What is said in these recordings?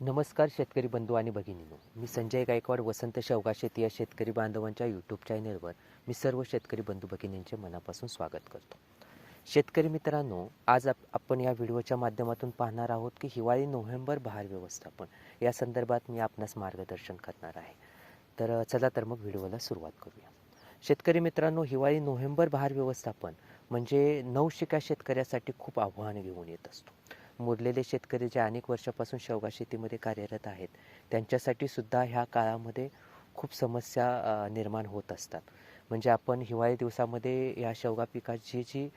नमस्कार शेतकरी बंधू आणि भगिनीनो. मी संजय गायकवाड वसंत शेवगा शेती या शेतकरी बांधवांच्या यूट्यूब चॅनेलवर मी सर्व शेतकरी बंधू भगिनींचे मनापासून स्वागत करतो. शेतकरी मित्रांनो आज आप आपण या व्हिडिओच्या माध्यमातून पाहणार आहोत की हिवाळी नोव्हेंबर बहार व्यवस्थापन या संदर्भात मी आपणास मार्गदर्शन करणार आहे. तर चला तर मग व्हिडिओला सुरुवात करूया. शेतकरी मित्रांनो हिवाळी नोव्हेंबर बहार व्यवस्थापन म्हणजे नवशिका शेतकऱ्यासाठी खूप आव्हान घेऊन येत असतो. मुरलेले शेतकरी जे अनेक वर्षापासून शेवगा शेतीमध्ये कार्यरत आहेत त्यांच्यासाठी सुद्धा ह्या काळामध्ये खूप समस्या निर्माण होत असतात. म्हणजे आपण हिवाळी दिवसामध्ये या शेवगा पिकाची जी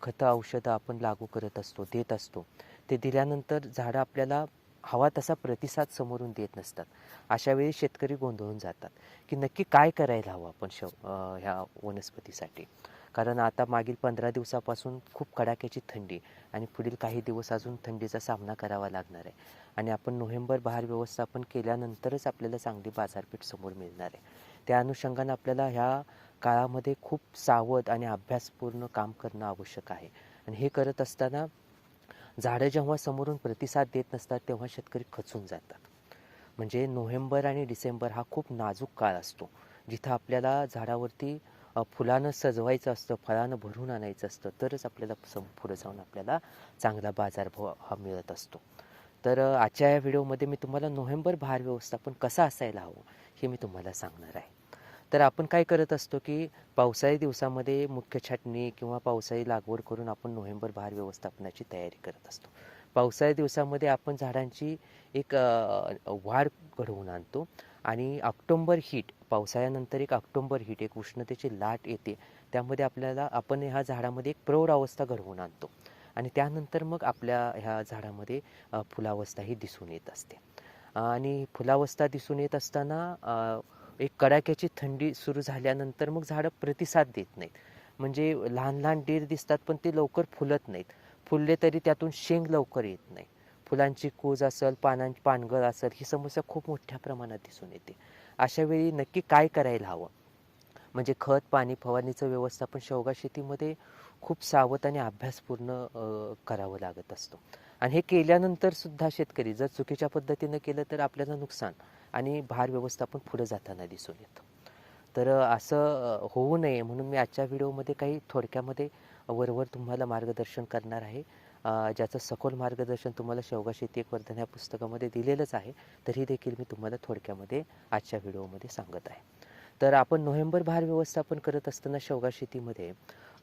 खतं औषधं आपण लागू करत असतो देत असतो ते दिल्यानंतर झाडं आपल्याला हवा तसा प्रतिसाद समोरून देत नसतात. अशा वेळी शेतकरी गोंधळून जातात की नक्की काय करायला हवं आपण शेव ह्या वनस्पतीसाठी. कारण आता मागील पंधरा दिवसापासून खूप कडाक्याची थंडी आणि पुढील काही दिवस अजून थंडीचा सामना करावा लागणार आहे. आणि आपण नोव्हेंबर बहार व्यवस्थापन केल्यानंतरच आपल्याला चांगली बाजारपेठ समोर मिळणार आहे. त्या अनुषंगानं आपल्याला ह्या काळामध्ये खूप सावध आणि अभ्यासपूर्ण काम करणं आवश्यक आहे. आणि हे करत असताना झाडं जेव्हा समोरून प्रतिसाद देत नसतात तेव्हा शेतकरी खचून जातात. म्हणजे नोव्हेंबर आणि डिसेंबर हा खूप नाजूक काळ असतो जिथं आपल्याला झाडावरती फुलानं सजवायचं असतं फळानं भरून आणायचं असतं तरच आपल्याला सम पुढं जाऊन आपल्याला चांगला बाजारभाव हा मिळत असतो. तर आजच्या या व्हिडिओमध्ये मी तुम्हाला नोव्हेंबर भार व्यवस्थापन कसं असायला हवं हे मी तुम्हाला सांगणार आहे. तर आपण काय करत असतो की पावसाळी दिवसामध्ये मुख्य छाटणी किंवा पावसाळी लागवड करून आपण नोव्हेंबर भार व्यवस्थापनाची तयारी करत असतो. पावसाळी दिवसामध्ये आपण झाडांची एक वाढ घडवून आणतो. आणि ऑक्टोंबर हीट पावसाळ्यानंतर एक ऑक्टोंबर हीट एक उष्णतेची लाट येते. त्यामध्ये आपल्याला आपण ह्या झाडामध्ये एक प्रौढ अवस्था घडवून आणतो. आणि त्यानंतर मग आपल्या ह्या झाडामध्ये फुलावस्था ही दिसून येत असते. आणि फुलावस्था दिसून येत असताना एक कडाक्याची थंडी सुरू झाल्यानंतर मग झाडं प्रतिसाद देत नाहीत. म्हणजे लहान लहान डीर दिसतात पण ते लवकर फुलत नाहीत. फुलले तरी त्यातून शेंग लवकर येत नाही फुलांची कूज असेल पानांची पानगळ असेल ही समस्या खूप मोठ्या प्रमाणात दिसून येते. अशा वेळी नक्की काय करायला हवं? म्हणजे खत पाणी फवारणीचं व्यवस्थापन शेवगा शेतीमध्ये खूप सावध आणि अभ्यासपूर्ण करावं लागत असतो. आणि हे केल्यानंतर सुद्धा शेतकरी जर चुकीच्या पद्धतीनं केलं तर आपल्याला नुकसान आणि भार व्यवस्थापन पुढे जाताना दिसून येतं. तर असं होऊ नये म्हणून मी आजच्या व्हिडिओमध्ये काही थोडक्यामध्ये वरवर तुम्हाला मार्गदर्शन करणार आहे. ज्याचं सखोल मार्गदर्शन तुम्हाला शेवगा शेती एक वर्धन या पुस्तकामध्ये दिलेलंच आहे तरी देखील मी तुम्हाला थोडक्यामध्ये आजच्या व्हिडिओमध्ये सांगत आहे. तर आपण नोव्हेंबर भार व्यवस्थापन करत असताना शेवगा शेतीमध्ये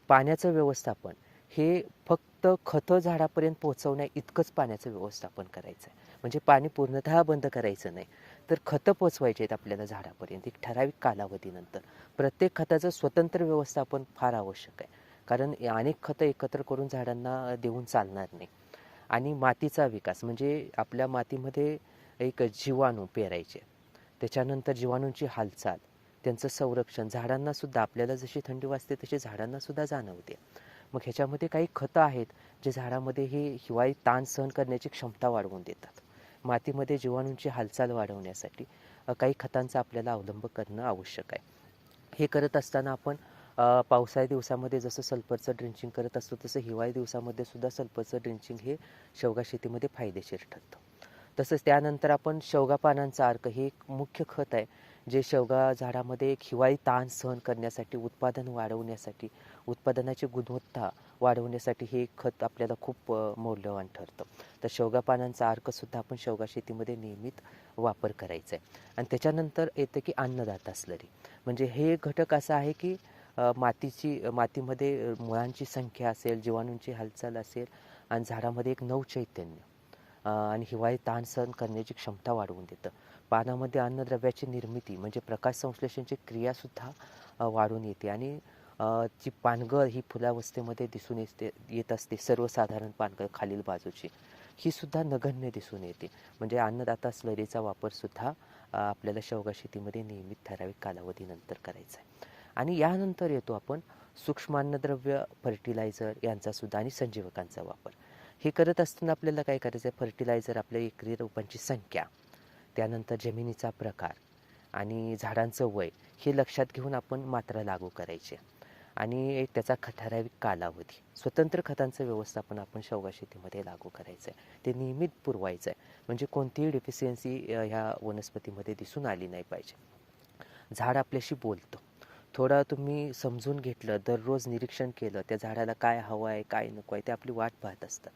पाण्याचं व्यवस्थापन हे फक्त खतं झाडापर्यंत पोहोचवण्या इतकंच पाण्याचं व्यवस्थापन करायचं आहे म्हणजे पाणी पूर्णतः बंद करायचं नाही. तर खतं पोचवायचे आहेत आपल्याला झाडापर्यंत एक ठराविक कालावधीनंतर. प्रत्येक खताचं स्वतंत्र व्यवस्थापन फार आवश्यक आहे. कारण अनेक खतं एकत्र करून झाडांना देऊन चालणार नाही. आणि मातीचा विकास म्हणजे आपल्या मातीमध्ये एक जीवाणू पेरायचे. त्याच्यानंतर जीवाणूंची हालचाल त्यांचं संरक्षण झाडांनासुद्धा आपल्याला जशी थंडी वाजते तशी झाडांनासुद्धा जाणवते. मग ह्याच्यामध्ये काही खतं आहेत जे झाडामध्ये हे हिवाळी ताण सहन करण्याची क्षमता वाढवून देतात. मातीमध्ये जीवाणूंची हालचाल वाढवण्यासाठी काही खतांचा आपल्याला अवलंब करणं आवश्यक आहे. हे करत असताना आपण पावसाळी दिवसामध्ये जसं सल्फरचं ड्रिंचिंग करत असतो तसं हिवाळी दिवसामध्ये सुद्धा सल्फरचं ड्रिंचिंग हे शेवगा शेतीमध्ये फायदेशीर ठरतं. तसंच त्यानंतर आपण शेवगा पानांचा अर्क हे एक मुख्य खत आहे जे शेवगा झाडामध्ये एक हिवाळी ताण सहन करण्यासाठी उत्पादन वाढवण्यासाठी उत्पादनाची गुणवत्ता वाढवण्यासाठी हे खत आपल्याला खूप मौल्यवान ठरतं. तर शेवगा पानांचा अर्कसुद्धा आपण शेवगा शेतीमध्ये नियमित वापर करायचा आहे. आणि त्याच्यानंतर येतं की अन्नदाता स्लरी. म्हणजे हे घटक असं आहे की मातीची मातीमध्ये मुळांची संख्या असेल जीवाणूंची हालचाल असेल आणि झाडामध्ये एक नवचैतन्य चैतन्य आणि हिवाळी ताण सहन करण्याची क्षमता वाढवून देतं. पानामध्ये अन्नद्रव्याची निर्मिती म्हणजे प्रकाश संश्लेषणची क्रियासुद्धा वाढून येते आणि जी पानगळ ही फुलावस्थेमध्ये दिसून येते येत असते सर्वसाधारण पानगळ खालील बाजूची ही सुद्धा नगण्य दिसून येते. म्हणजे अन्नदाता स्लरीचा वापरसुद्धा आपल्याला शेवगा शेतीमध्ये नियमित ठराविक कालावधीनंतर करायचा आहे. आणि यानंतर येतो आपण सूक्ष्म अन्नद्रव्य फर्टिलायझर यांचासुद्धा आणि संजीवकांचा वापर. हे करत असताना आपल्याला काय करायचं आहे फर्टिलायझर आपल्या एकरी रोपांची संख्या त्यानंतर जमिनीचा प्रकार आणि झाडांचं वय हे लक्षात घेऊन आपण मात्रा लागू करायचे. आणि एक त्याचा ठराविक कालावधी स्वतंत्र खतांचं व्यवस्थापन आपण शेवगा शेतीमध्ये लागू करायचं आहे ते नियमित पुरवायचं आहे म्हणजे कोणतीही डिफिशियन्सी ह्या वनस्पतीमध्ये दिसून आली नाही पाहिजे. झाड आपल्याशी बोलतं. थोडं तुम्ही समजून घेतलं दररोज निरीक्षण केलं त्या झाडाला काय हवं आहे काय नको आहे ते आपली वाट पाहत असतात.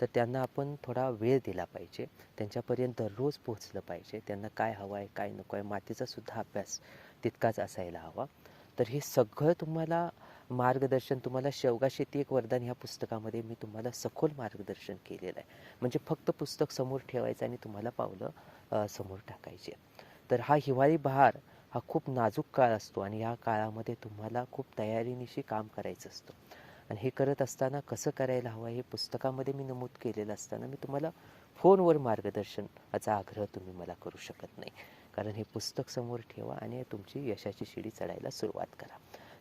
तर त्यांना आपण थोडा वेळ दिला पाहिजे. त्यांच्यापर्यंत दररोज पोहोचलं पाहिजे. त्यांना काय हवं आहे काय नको आहे मातीचा सुद्धा अभ्यास तितकाच असायला हवा. तर हे सगळं तुम्हाला मार्गदर्शन तुम्हाला शेवगा शेती एक वरदान ह्या पुस्तकामध्ये मी तुम्हाला सखोल मार्गदर्शन केलेलं आहे. म्हणजे फक्त पुस्तक समोर ठेवायचं आणि तुम्हाला पावलं समोर टाकायचे तर हा हिवाळी बहार हा खूप नाजूक काळ असतो आणि या काळामध्ये तुम्हाला खूप तयारीनिशी काम करायचं असतं. आणि हे करत असताना कसं करायला हवं हे पुस्तकामध्ये मी नमूद केलेलं असताना मी तुम्हाला फोनवर मार्गदर्शनाचा आग्रह तुम्ही मला करू शकत नाही. कारण हे पुस्तक समोर ठेवा आणि तुमची यशाची शिडी चढायला सुरुवात करा.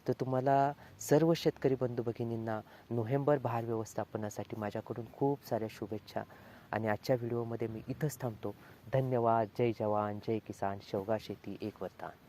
तर तुम्हाला सर्व शेतकरी बंधू भगिनींना नोव्हेंबर भार व्यवस्थापनासाठी माझ्याकडून खूप साऱ्या शुभेच्छा. आणि आजच्या व्हिडिओमध्ये मी इथंच थांबतो. धन्यवाद. जय जवान. जय किसान. शेवगा शेती. एक वरदान.